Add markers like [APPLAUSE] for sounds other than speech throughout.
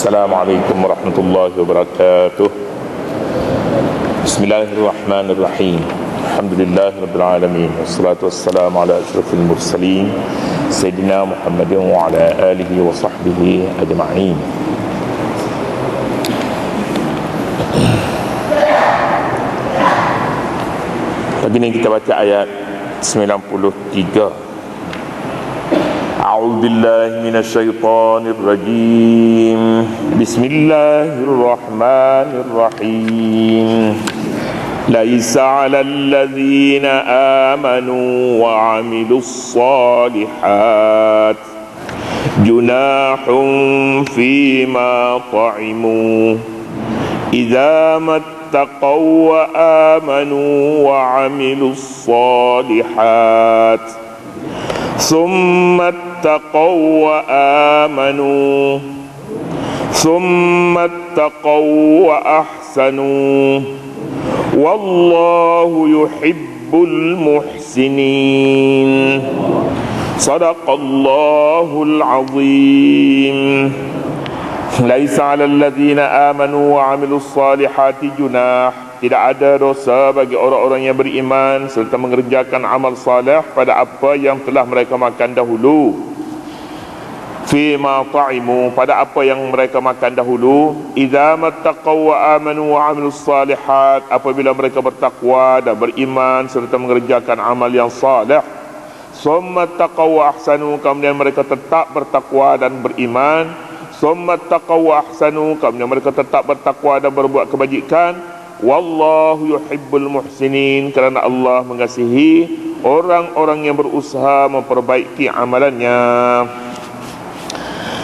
السلام عليكم ورحمة الله وبركاته بسم الله الرحمن الرحيم الحمد لله رب العالمين والصلاة والسلام على أشرف المرسلين سيدنا محمد وعلى آله وصحبه أجمعين Pagi ni kita baca ayat 93 أعوذ بالله من الشيطان الرجيم. بسم الله الرحمن الرحيم. ليس على الذين آمنوا وعملوا الصالحات جناح فيما طعموا. إذا ما اتقوا وآمنوا وعملوا الصالحات ثم اتقوا وآمنوا ثم اتقوا وأحسنوا والله يحب المحسنين صدق الله العظيم ليس على الذين آمنوا وعملوا الصالحات جناح tidak ada dosa bagi orang-orang yang beriman serta mengerjakan amal saleh pada apa yang telah mereka makan dahulu fima ta'imu pada apa yang mereka makan dahulu. Idza mattaqaw wa amanu wa amilus salihat apabila mereka bertakwa dan beriman serta mengerjakan amal yang saleh. Summa taqaw ahsanu kemudian mereka tetap bertakwa dan beriman. Summa taqaw ahsanu kemudian mereka tetap bertakwa dan berbuat kebajikan. Wallahu yuhibbul muhsinin kerana Allah mengasihi orang-orang yang berusaha memperbaiki amalannya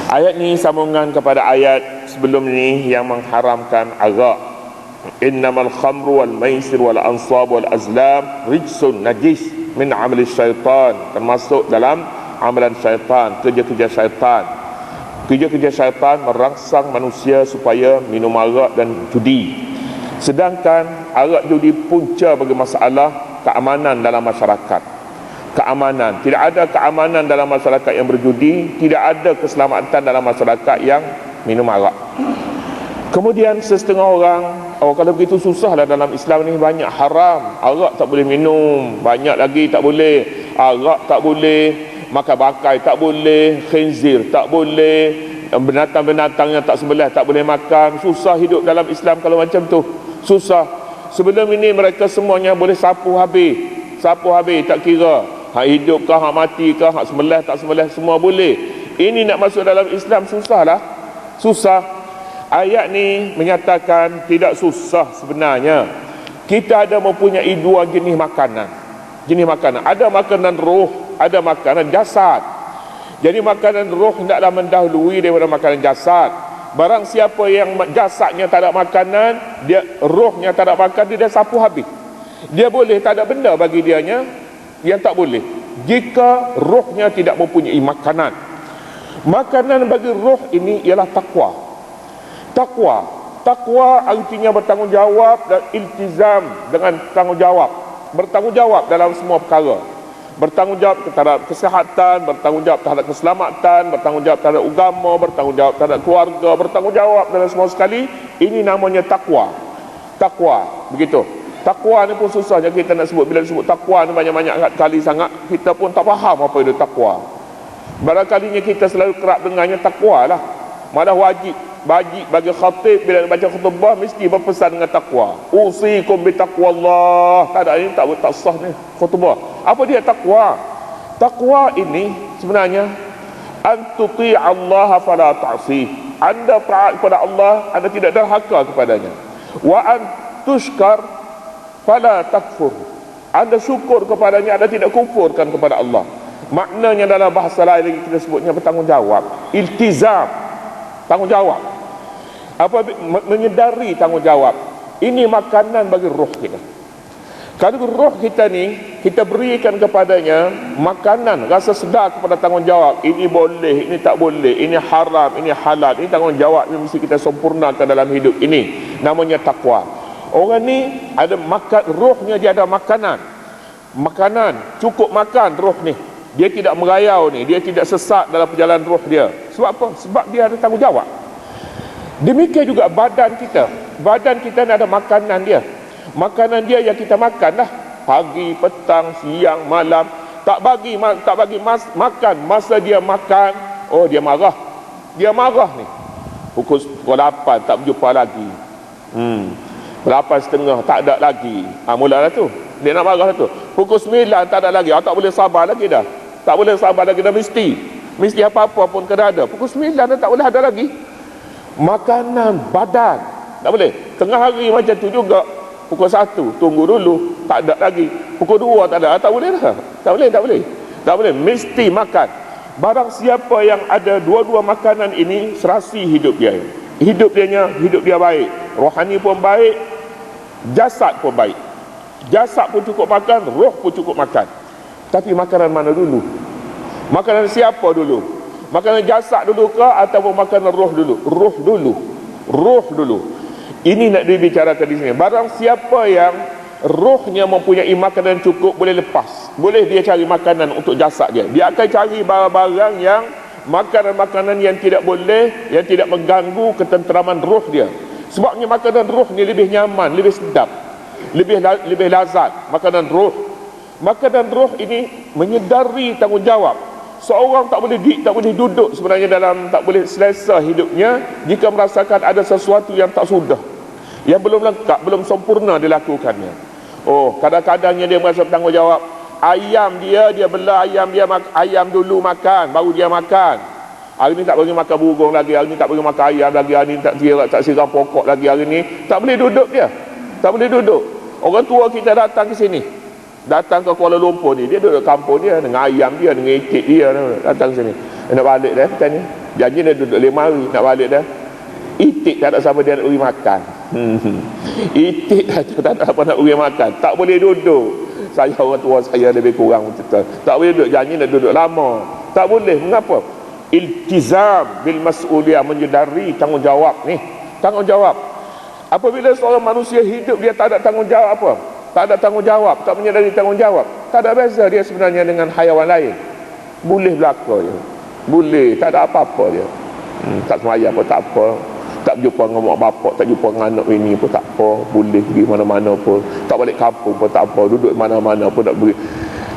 Ayat ni sambungan kepada ayat sebelum ni yang mengharamkan arak. Innamal khamru wal maisir wal ansab wal azlam rijsun najis min amali syaitan termasuk dalam amalan syaitan, kerja-kerja syaitan. Kerja-kerja syaitan merangsang manusia supaya minum arak dan judi. Sedangkan arak judi punca bagi masalah keamanan dalam masyarakat keamanan. Tidak ada keamanan dalam masyarakat yang berjudi, tidak ada keselamatan dalam masyarakat yang minum arak. Kemudian sesetengah orang, oh kalau begitu susahlah dalam Islam ni banyak haram. Arak tak boleh minum, banyak lagi tak boleh. Arak tak boleh, makan bakai tak boleh, khinzir tak boleh, binatang-binatang yang tak sebelah tak boleh makan. Susah hidup dalam Islam kalau macam tu. Susah. Sebelum ini mereka semuanya boleh sapu habis. Sapu habis tak kira hak hidup kah, hak mati kah, hak sebelah tak sebelah semua boleh. Ini nak masuk dalam Islam susahlah. Susah. Ayat ni menyatakan tidak susah sebenarnya. Kita ada mempunyai dua jenis makanan. Jenis makanan. Ada makanan roh, ada makanan jasad. Jadi makanan roh hendaklah mendahului daripada makanan jasad. Barang siapa yang jasadnya tak ada makanan, dia rohnya tak ada makan, dia dah sapu habis. Dia boleh tak ada benda bagi dianya, yang tak boleh. Jika rohnya tidak mempunyai makanan. Makanan bagi roh ini ialah takwa. Takwa. Takwa artinya bertanggungjawab dan iltizam dengan tanggungjawab. Bertanggungjawab dalam semua perkara. Bertanggungjawab terhadap kesihatan bertanggungjawab terhadap keselamatan bertanggungjawab terhadap agama bertanggungjawab terhadap keluarga bertanggungjawab dalam semua sekali. Ini namanya takwa. Takwa. Begitu Takwa ni pun susahnya kita nak sebut. Bila disebut takwa ni banyak-banyak kali sangat Kita pun tak faham apa itu takwa. Barangkalinya kita selalu kerap dengarnya takwa lah. Malah wajib Wajib bagi khatib bila baca khutbah Mesti berpesan dengan takwa. Usikum bitakwa Allah Tak ada ini tak, tak sah ni khutbah. Apa dia takwa? Takwa ini sebenarnya Antuti Allah fala ta'si. Anda taat kepada Allah Anda tidak derhaka kepadanya. Wa antushkar fala takfur. Anda syukur kepadanya anda tidak kufurkan kepada Allah. Maknanya dalam bahasa lain lagi kita sebutnya bertanggungjawab. Iltizam. Tanggungjawab. Apa menyedari tanggungjawab. Ini makanan bagi roh kita. Kalau roh kita ni kita berikan kepadanya makanan rasa sedar kepada tanggungjawab. Ini boleh ini tak boleh ini haram ini halal. Ini tanggungjawab yang mesti kita sempurnakan dalam hidup ini. Namanya takwa Orang ni ada makan rohnya dia ada makanan. Makanan, cukup makan roh ni. Dia tidak merayau ni, dia tidak sesat dalam perjalanan roh dia. Sebab apa? Sebab dia ada tanggungjawab. Demikian juga badan kita. Badan kita ni ada makanan dia. Makanan dia yang kita makan lah. Pagi, petang, siang, malam. Tak bagi tak bagi mas, makan. Masa dia makan, oh dia marah. Dia marah ni. Pukul 8 tak berjumpa lagi. Hmm. 8 setengah tak ada lagi. Ha, mulalah tu. Dia nak marah tu. Pukul 9 tak ada lagi. Oh, tak boleh sabar lagi dah. Tak boleh sabar lagi dah mesti. Mesti apa-apa pun kena ada. Pukul 9 dah tak boleh ada lagi makanan badan tak boleh tengah hari macam tu juga pukul satu tunggu dulu tak ada lagi pukul dua tak ada tak boleh dah tak boleh tak boleh tak boleh mesti makan barang siapa yang ada dua-dua makanan ini serasi hidup dia hidup dia hidup dia baik rohani pun baik jasad pun baik jasad pun cukup makan roh pun cukup makan tapi makanan mana dulu makanan siapa dulu Makanan jasad dulu ke ataupun makanan roh dulu? Roh dulu. Roh dulu. Ini nak dibicarakan di sini. Barang siapa yang rohnya mempunyai makanan cukup boleh lepas. Boleh dia cari makanan untuk jasad dia. Dia akan cari barang-barang yang makanan-makanan yang tidak boleh, yang tidak mengganggu ketenteraman roh dia. Sebabnya makanan roh ni lebih nyaman, lebih sedap. Lebih lebih lazat makanan roh. Makanan roh ini menyedari tanggungjawab seorang tak boleh di, tak boleh duduk sebenarnya dalam tak boleh selesa hidupnya jika merasakan ada sesuatu yang tak sudah yang belum lengkap belum sempurna dilakukannya oh kadang-kadangnya dia merasa bertanggungjawab ayam dia dia bela ayam dia ayam dulu makan baru dia makan hari ni tak bagi makan burung lagi hari ni tak bagi makan ayam lagi hari ni tak kira tak siram pokok lagi hari ni tak boleh duduk dia. Tak boleh duduk. Orang tua kita datang ke sini. Datang ke Kuala Lumpur ni dia duduk kampung dia dengan ayam dia dengan itik dia datang sini. Nak balik dah macam ni. Janji dia duduk lima hari nak balik dah. Itik tak ada siapa dia nak beri makan. Hmm. itik [LAUGHS] tak ada apa nak beri makan. Tak boleh duduk. Saya orang tua saya lebih kurang betul tak boleh duduk. Janji nak duduk lama. Tak boleh. Mengapa iltizam bil mas'uliyah menyedari tanggungjawab ni tanggungjawab apabila seorang manusia hidup dia tak ada tanggungjawab apa tak ada tanggungjawab, tak menyadari tanggungjawab. Tak ada beza dia sebenarnya dengan hayawan lain. Boleh belaka je. Boleh, tak ada apa-apa dia. Hmm, tak semaya pun tak apa. Tak jumpa dengan mak bapak, tak jumpa dengan anak ini pun tak apa. Boleh pergi mana-mana pun. Tak balik kampung pun tak apa. Duduk mana-mana pun tak boleh.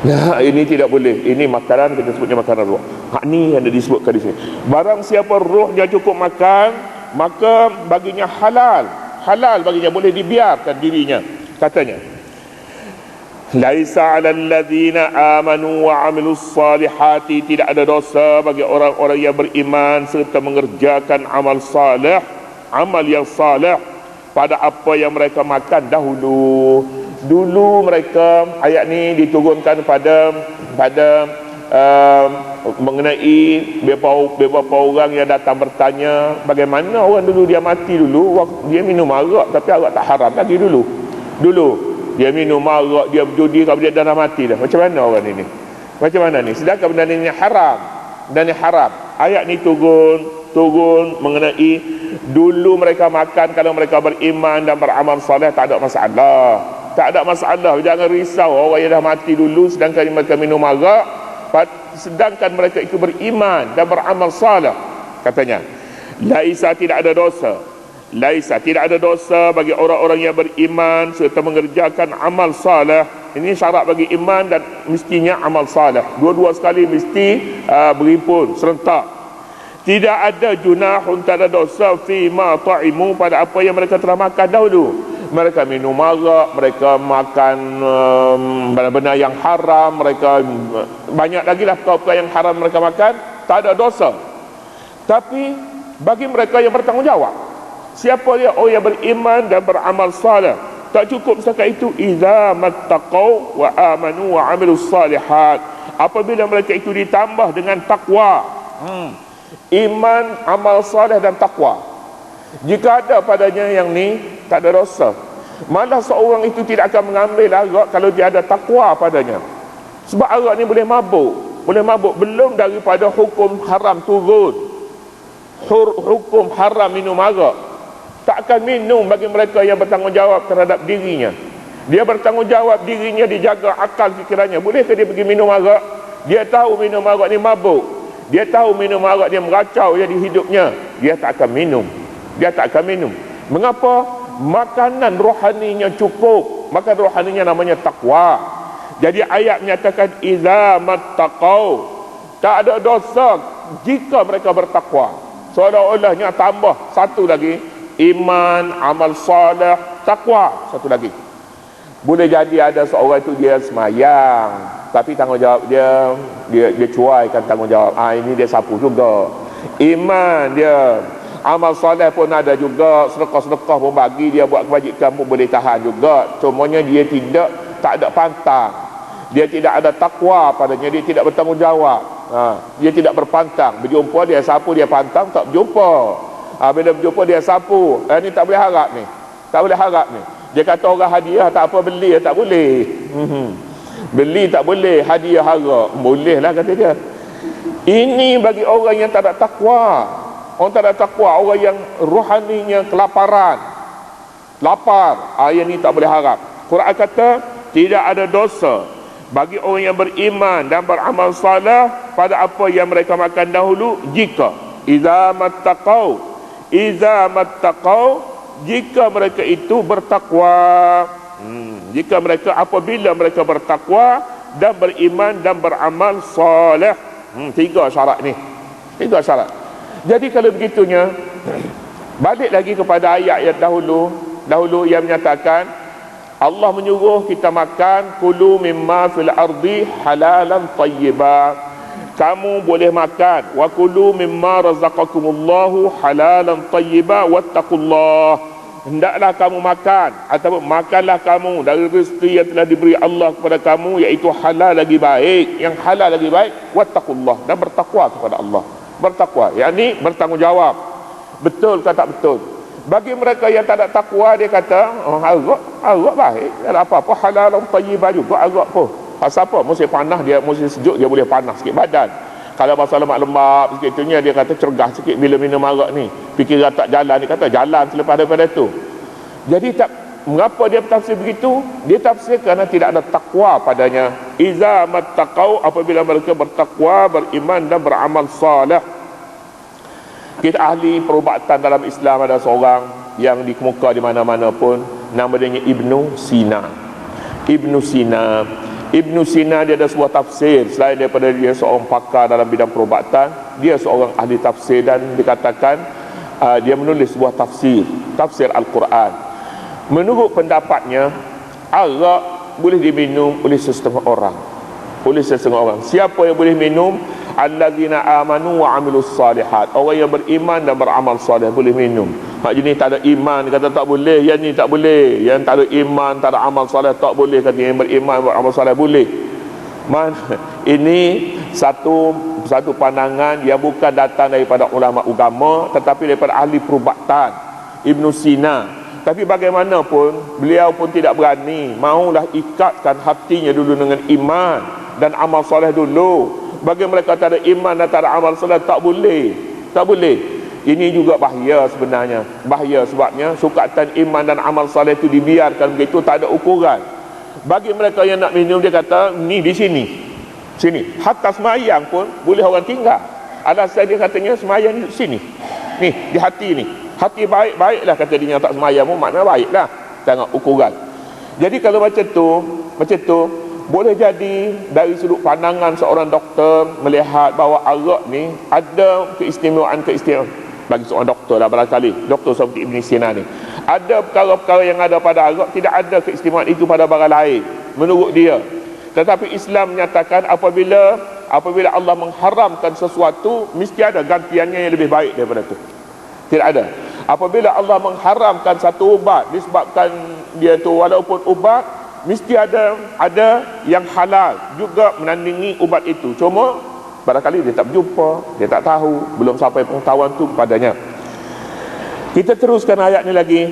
Nah, ini tidak boleh. Ini makanan kita sebutnya makanan roh. Hak ni yang disebutkan di sini. Barang siapa rohnya cukup makan, maka baginya halal. Halal baginya boleh dibiarkan dirinya. Katanya, Laisa 'alal ladzina amanu wa 'amilus salihati tidak ada dosa bagi orang-orang yang beriman serta mengerjakan amal saleh, amal yang saleh pada apa yang mereka makan dahulu. Dulu mereka ayat ni diturunkan pada pada uh, mengenai beberapa, beberapa orang yang datang bertanya bagaimana orang dulu dia mati dulu? Dia minum arak tapi arak tak haram lagi dulu. Dulu dia minum arak dia berjudi kalau dia dah mati dah. Macam mana orang ini? Macam mana ni? Sedangkan benda ni haram. Dan ni haram. Ayat ni turun turun mengenai dulu mereka makan kalau mereka beriman dan beramal soleh tak ada masalah tak ada masalah jangan risau orang yang dah mati dulu sedangkan mereka minum arak sedangkan mereka itu beriman dan beramal soleh katanya laisa tidak ada dosa Laisa tidak ada dosa bagi orang-orang yang beriman serta mengerjakan amal saleh. Ini syarat bagi iman dan mestinya amal saleh. Dua-dua sekali mesti uh, berimpun serentak. Tidak ada junahun tak ada dosa fi ma ta'imu pada apa yang mereka telah makan dahulu. Mereka minum arak, mereka makan um, benda-benda yang haram, mereka uh, banyak lagi lah perkara yang haram mereka makan, tak ada dosa. Tapi bagi mereka yang bertanggungjawab, Siapa dia? Oh yang beriman dan beramal salih. Tak cukup setakat itu idza mattaqau wa amanu wa amilus salihat. Apabila mereka itu ditambah dengan takwa. Hmm. Iman, amal salih dan takwa. Jika ada padanya yang ni tak ada dosa. Malah seorang itu tidak akan mengambil arak kalau dia ada takwa padanya. Sebab arak ni boleh mabuk. Boleh mabuk belum daripada hukum haram turun. Hukum haram minum arak tak akan minum bagi mereka yang bertanggungjawab terhadap dirinya dia bertanggungjawab dirinya dijaga akal fikirannya bolehkah dia pergi minum arak dia tahu minum arak ni mabuk dia tahu minum arak dia meracau jadi hidupnya dia tak akan minum dia tak akan minum. Mengapa? Makanan rohaninya cukup. Maka rohaninya namanya takwa jadi ayat menyatakan iza mattaqau. Tak ada dosa jika mereka bertakwa. Seolah-olahnya tambah satu lagi iman amal soleh takwa satu lagi. Boleh jadi ada seorang itu dia semayang tapi tanggungjawab dia dia dia cuaikan tanggungjawab. Ah ini dia sapu juga. Iman dia amal soleh pun ada juga. Sedekah-sedekah pun bagi dia buat kebajikan pun boleh tahan juga. Cumanya dia tidak tak ada pantang. Dia tidak ada takwa padanya dia tidak bertanggungjawab. Ha, dia tidak berpantang. Berjumpa dia sapu dia pantang tak berjumpa. Ha, bila berjumpa dia sapu eh, ni tak boleh harap ni. Tak boleh harap ni. Dia kata orang hadiah tak apa beli tak boleh. Hmm. beli tak boleh hadiah harap. Boleh lah kata dia. Ini bagi orang yang tak ada takwa orang tak ada takwa orang yang rohaninya kelaparan. Lapar ayat ni tak boleh harap. Quran kata tidak ada dosa bagi orang yang beriman dan beramal salah pada apa yang mereka makan dahulu jika. Iza mattaqau iza mattaqau jika mereka itu bertakwa. Hmm, jika mereka apabila mereka bertakwa dan beriman dan beramal soleh hmm, tiga syarat ni. Tiga syarat jadi kalau begitunya balik lagi kepada ayat yang dahulu. Dahulu yang menyatakan Allah menyuruh kita makan kulu mimma fil ardi halalan tayyibah kamu boleh makan wa kulu mimma razaqakumullahu halalan tayyiba wattaqullah. Hendaklah kamu makan ataupun makanlah kamu dari rezeki yang telah diberi Allah kepada kamu iaitu halal lagi baik. Yang halal lagi baik wattaqullah dan bertakwa kepada Allah bertakwa yakni bertanggungjawab betul ke tak betul bagi mereka yang tak ada takwa dia kata oh azab azab baik tak ada apa-apa halal tayyibah juga azab pun Pasal apa? Musim panas dia, musim sejuk dia boleh panas sikit badan. Kalau pasal lemak lembab sikit itunya dia kata cergah sikit bila minum arak ni. Fikir tak jalan, dia kata jalan selepas daripada tu. Jadi tak mengapa dia tafsir begitu? Dia tafsir kerana tidak ada takwa padanya. Iza mattaqau apabila mereka bertakwa, beriman dan beramal salih. Kita ahli perubatan dalam Islam ada seorang yang dikemuka di mana-mana pun nama dia Ibnu Sina. Ibnu Sina Ibn Sina dia ada sebuah tafsir selain daripada dia seorang pakar dalam bidang perubatan dia seorang ahli tafsir dan dikatakan uh, dia menulis sebuah tafsir tafsir Al-Quran menurut pendapatnya arak boleh diminum oleh sesetengah orang. Oleh sesetengah orang. Siapa yang boleh minum? Allazina amanu wa amilus salihat. Orang yang beriman dan beramal salih boleh minum. Mak jenis tak ada iman. Kata tak boleh. Yang ni tak boleh. Yang tak ada iman Tak ada amal soleh tak boleh. Kata yang beriman Beramal soleh boleh. Man, [LAUGHS] Ini Satu Satu pandangan Yang bukan datang daripada ulama agama Tetapi daripada ahli perubatan. Ibn Sina Tapi bagaimanapun Beliau pun tidak berani. Maulah ikatkan hatinya dulu dengan iman Dan amal soleh dulu. Bagi mereka tak ada iman dan tak ada amal soleh Tak boleh. Tak boleh. Ini juga bahaya sebenarnya. Bahaya sebabnya sukatan iman dan amal saleh itu dibiarkan begitu tak ada ukuran. Bagi mereka yang nak minum dia kata ni di sini. Sini. Hatta semayang pun boleh orang tinggal. Alasan dia katanya semayang di sini. Ni di hati ni hati baik-baiklah kata dia tak semayang pun makna baiklah. Tengok ukuran. Jadi kalau macam tu macam tu boleh jadi dari sudut pandangan seorang doktor melihat bahawa arak ni ada keistimewaan-keistimewaan. Bagi seorang doktor lah barangkali. Doktor seperti Ibn Sina ni. Ada perkara-perkara yang ada pada Arab tidak ada keistimewaan itu pada barang lain menurut dia. Tetapi Islam menyatakan apabila apabila Allah mengharamkan sesuatu mesti ada gantiannya yang lebih baik daripada itu tidak ada apabila Allah mengharamkan satu ubat disebabkan dia tu walaupun ubat mesti ada ada yang halal juga menandingi ubat itu. Cuma barangkali dia tak berjumpa dia tak tahu belum sampai pengetahuan tu kepadanya. Kita teruskan ayat ni lagi.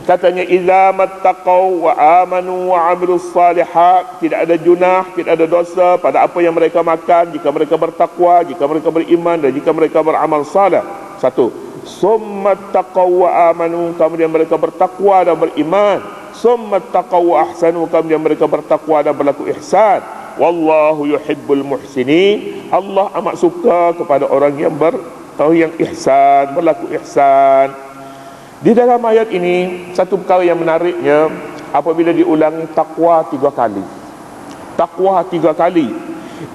Katanya idza mattaqau wa amanu wa amilus salihat tidak ada junah tidak ada dosa pada apa yang mereka makan jika mereka bertakwa jika mereka beriman dan jika mereka beramal saleh. Satu summa taqaw wa amanu kemudian mereka bertakwa dan beriman summa taqaw wa ahsanu kemudian mereka bertakwa dan berlaku ihsan wallahu yuhibbul muhsinin Allah amat suka kepada orang yang ber tahu yang ihsan berlaku ihsan Di dalam ayat ini satu perkara yang menariknya apabila diulangi takwa tiga kali. Takwa tiga kali.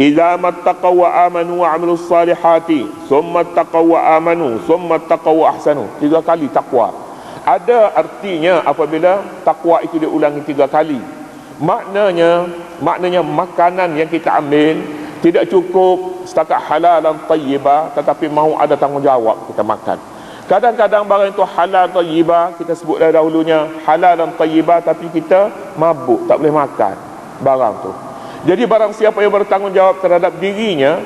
Idza mattaqaw wa amanu wa amilus salihati, thumma taqaw wa amanu, thumma taqaw wa ahsanu. Tiga kali takwa. Ada artinya apabila takwa itu diulangi tiga kali. Maknanya, maknanya makanan yang kita ambil tidak cukup setakat halal dan tayyibah tetapi mahu ada tanggungjawab kita makan. Kadang-kadang barang itu halal tayyibah Kita sebut dah dahulunya Halal dan tayyibah Tapi kita mabuk Tak boleh makan Barang tu Jadi barang siapa yang bertanggungjawab terhadap dirinya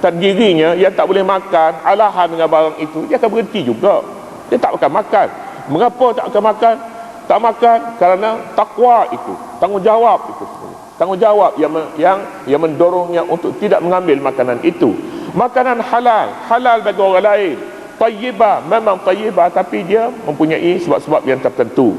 Dan dirinya Yang tak boleh makan Alahan dengan barang itu Dia akan berhenti juga. Dia tak akan makan. Mengapa tak akan makan? Tak makan Kerana takwa itu Tanggungjawab itu Tanggungjawab yang yang yang mendorongnya untuk tidak mengambil makanan itu. Makanan halal, halal bagi orang lain. Tayyibah memang tayyibah tapi dia mempunyai sebab-sebab yang tertentu.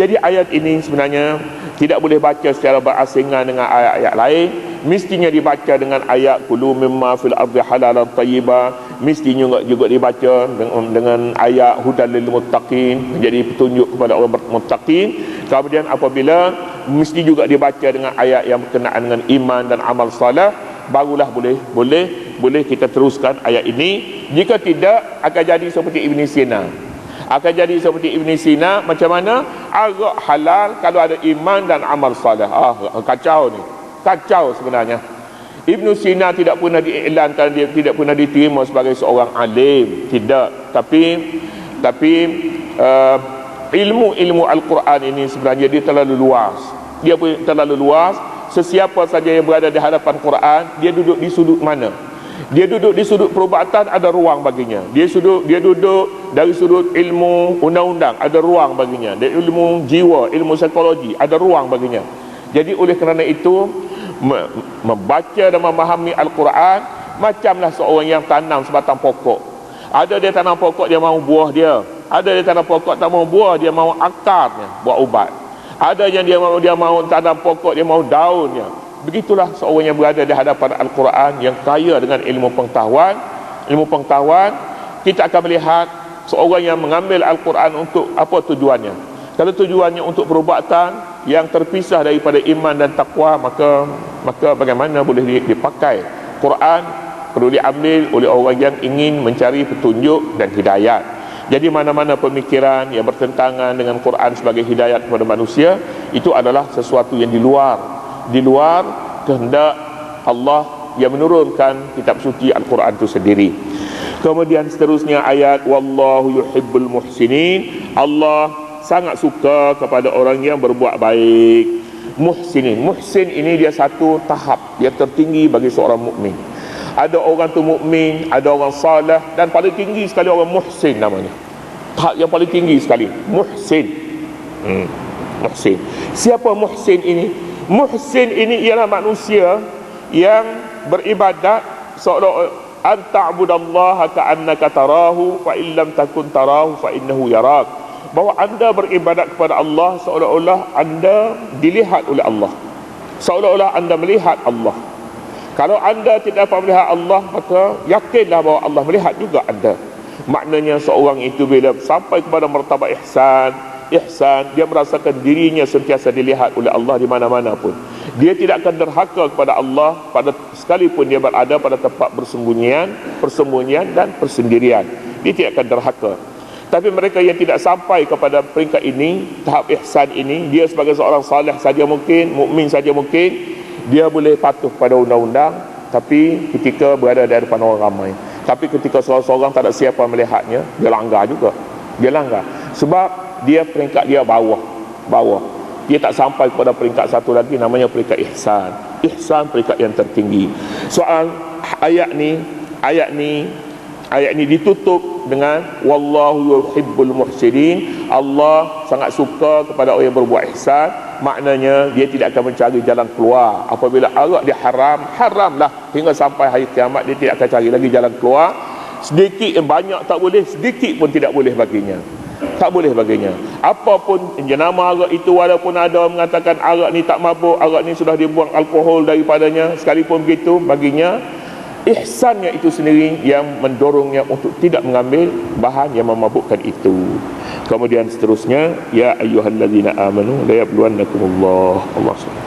Jadi ayat ini sebenarnya tidak boleh baca secara berasingan dengan ayat-ayat lain. Mestinya dibaca dengan ayat kulu mimma fil ardi halalan tayyibah mestinya juga dibaca dengan, dengan ayat hudan lil muttaqin. Menjadi petunjuk kepada orang muttaqin. Kemudian apabila mesti juga dibaca dengan ayat yang berkenaan dengan iman dan amal soleh barulah boleh boleh boleh kita teruskan ayat ini. Jika tidak akan jadi seperti Ibn Sina. Akan jadi seperti Ibn Sina macam mana agak halal kalau ada iman dan amal salih ah kacau ni. Kacau sebenarnya. Ibn Sina tidak pernah diiklankan dia tidak pernah diterima sebagai seorang alim. Tidak. Tapi tapi uh, ilmu-ilmu Al-Quran ini sebenarnya dia terlalu luas. Dia terlalu luas. Sesiapa saja yang berada di hadapan Quran dia duduk di sudut mana dia duduk di sudut perubatan ada ruang baginya. Dia sudut dia duduk dari sudut ilmu undang-undang ada ruang baginya. Dari ilmu jiwa ilmu psikologi ada ruang baginya. Jadi oleh kerana itu membaca dan memahami Al-Quran macamlah seorang yang tanam sebatang pokok. Ada dia tanam pokok dia mahu buah dia. Ada dia tanam pokok tak mahu buah dia mahu akarnya buat ubat. Ada yang dia mahu dia mahu tanam pokok dia mahu daunnya begitulah seorang yang berada di hadapan Al-Quran yang kaya dengan ilmu pengetahuan. Ilmu pengetahuan kita akan melihat seorang yang mengambil Al-Quran untuk apa tujuannya. Kalau tujuannya untuk perubatan yang terpisah daripada iman dan takwa maka maka bagaimana boleh dipakai? Quran perlu diambil oleh orang yang ingin mencari petunjuk dan hidayat. Jadi mana-mana pemikiran yang bertentangan dengan Quran sebagai hidayat kepada manusia itu adalah sesuatu yang di luar di luar kehendak Allah yang menurunkan kitab suci Al-Quran itu sendiri. Kemudian seterusnya ayat wallahu yuhibbul muhsinin. Allah sangat suka kepada orang yang berbuat baik. Muhsinin. Muhsin ini dia satu tahap yang tertinggi bagi seorang mukmin ada orang tu mukmin, ada orang salah dan paling tinggi sekali orang muhsin namanya. Tahap yang paling tinggi sekali, muhsin. Hmm. Muhsin. Siapa muhsin ini? Muhsin ini ialah manusia yang beribadat seolah an ta'budallaha ka'annaka tarahu fa illam takun tarahu fa innahu yarak. Bahawa anda beribadat kepada Allah seolah-olah anda dilihat oleh Allah. Seolah-olah anda melihat Allah. Kalau anda tidak dapat melihat Allah Maka yakinlah bahawa Allah melihat juga anda Maknanya seorang itu bila sampai kepada martabat ihsan Ihsan, dia merasakan dirinya sentiasa dilihat oleh Allah di mana-mana pun. Dia tidak akan derhaka kepada Allah pada Sekalipun dia berada pada tempat bersembunyian Persembunyian dan persendirian. Dia tidak akan derhaka. Tapi mereka yang tidak sampai kepada peringkat ini Tahap ihsan ini Dia sebagai seorang salih saja mungkin Mukmin saja mungkin dia boleh patuh pada undang-undang tapi ketika berada di hadapan orang ramai. Tapi ketika seorang-seorang tak ada siapa melihatnya dia langgar juga. Dia langgar. Sebab dia peringkat dia bawah. Bawah. Dia tak sampai kepada peringkat satu lagi namanya peringkat ihsan. Ihsan peringkat yang tertinggi. Soal ayat ni ayat ni ayat ni ditutup dengan wallahu yuhibbul muhsinin. Allah sangat suka kepada orang yang berbuat ihsan. Maknanya dia tidak akan mencari jalan keluar. Apabila arak dia haram haramlah. Hingga sampai hari kiamat dia tidak akan cari lagi jalan keluar. Sedikit yang banyak tak boleh sedikit pun tidak boleh baginya tak boleh baginya. Apapun jenama arak itu walaupun ada orang mengatakan arak ni tak mabuk arak ni sudah dibuang alkohol daripadanya sekalipun begitu baginya ihsannya itu sendiri yang mendorongnya untuk tidak mengambil bahan yang memabukkan itu. Kemudian seterusnya ya ayyuhallazina amanu la yabluwannakumullah. Allah SWT